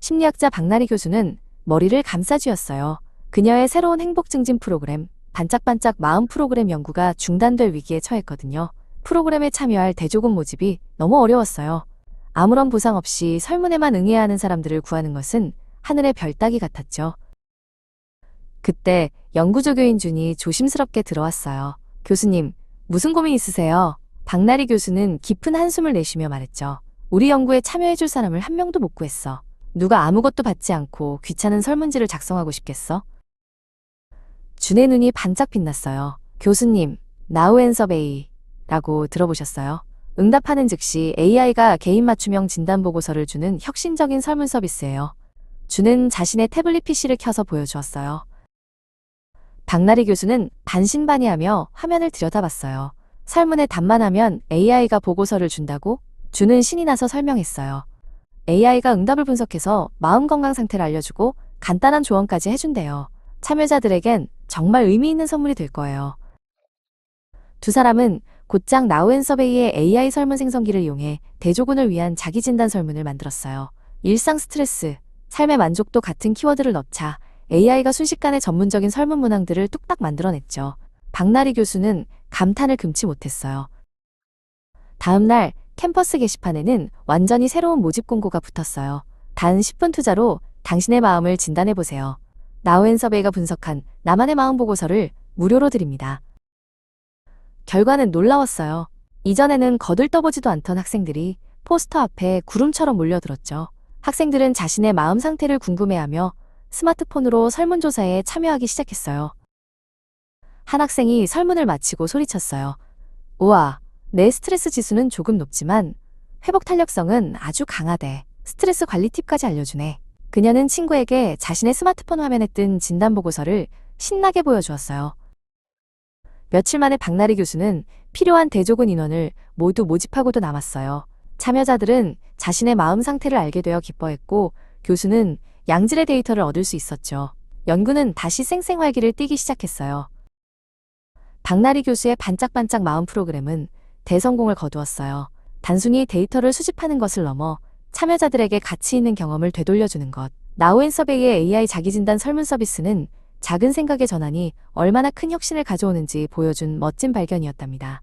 심리학자 박나리 교수는 머리를 감싸쥐었어요. 그녀의 새로운 행복 증진 프로그램, 반짝반짝 마음 프로그램 연구가 중단될 위기에 처했거든요. 프로그램에 참여할 대조군 모집이 너무 어려웠어요. 아무런 보상 없이 설문에만 응해야 하는 사람들을 구하는 것은 하늘의 별 따기 같았죠. 그때 연구조교인 준이 조심스럽게 들어왔어요. 교수님, 무슨 고민 있으세요? 박나리 교수는 깊은 한숨을 내쉬며 말했죠. 우리 연구에 참여해줄 사람을 한 명도 못 구했어. 누가 아무것도 받지 않고 귀찮은 설문지를 작성하고 싶겠어? 준의 눈이 반짝 빛났어요. 교수님, 나우 앤서베이 라고 들어보셨어요? 응답하는 즉시 AI가 개인 맞춤형 진단 보고서를 주는 혁신적인 설문 서비스예요. 준은 자신의 태블릿 PC를 켜서 보여주었어요. 박나리 교수는 반신반의하며 화면을 들여다봤어요. 설문에 답만 하면 AI가 보고서를 준다고? 준은 신이 나서 설명했어요. AI가 응답을 분석해서 마음 건강 상태를 알려주고 간단한 조언까지 해준대요. 참여자들에겐 정말 의미 있는 선물이 될 거예요. 두 사람은 곧장 나우앤서베이의 AI 설문 생성기를 이용해 대조군을 위한 자기 진단 설문을 만들었어요. 일상 스트레스, 삶의 만족도 같은 키워드를 넣자 AI가 순식간에 전문적인 설문 문항들을 뚝딱 만들어냈죠. 박나리 교수는 감탄을 금치 못했어요. 다음 날 캠퍼스 게시판에는 완전히 새로운 모집 공고가 붙었어요. 단 10분 투자로 당신의 마음을 진단해 보세요. 나우앤서베이가 분석한 나만의 마음 보고서를 무료로 드립니다. 결과는 놀라웠어요. 이전에는 거들떠보지도 않던 학생들이 포스터 앞에 구름처럼 몰려들었죠. 학생들은 자신의 마음 상태를 궁금해하며 스마트폰으로 설문조사에 참여하기 시작했어요. 한 학생이 설문을 마치고 소리쳤어요. 우와, 내 스트레스 지수는 조금 높지만 회복 탄력성은 아주 강하대. 스트레스 관리 팁까지 알려주네. 그녀는 친구에게 자신의 스마트폰 화면에 뜬 진단 보고서를 신나게 보여주었어요. 며칠 만에 박나리 교수는 필요한 대조군 인원을 모두 모집하고도 남았어요. 참여자들은 자신의 마음 상태를 알게 되어 기뻐했고 교수는 양질의 데이터를 얻을 수 있었죠. 연구는 다시 쌩쌩활기를 띠기 시작했어요. 박나리 교수의 반짝반짝 마음 프로그램은 대성공을 거두었어요. 단순히 데이터를 수집하는 것을 넘어 참여자들에게 가치 있는 경험을 되돌려주는 것. 나우앤서베이의 AI 자기진단 설문 서비스는 작은 생각의 전환이 얼마나 큰 혁신을 가져오는지 보여준 멋진 발견이었답니다.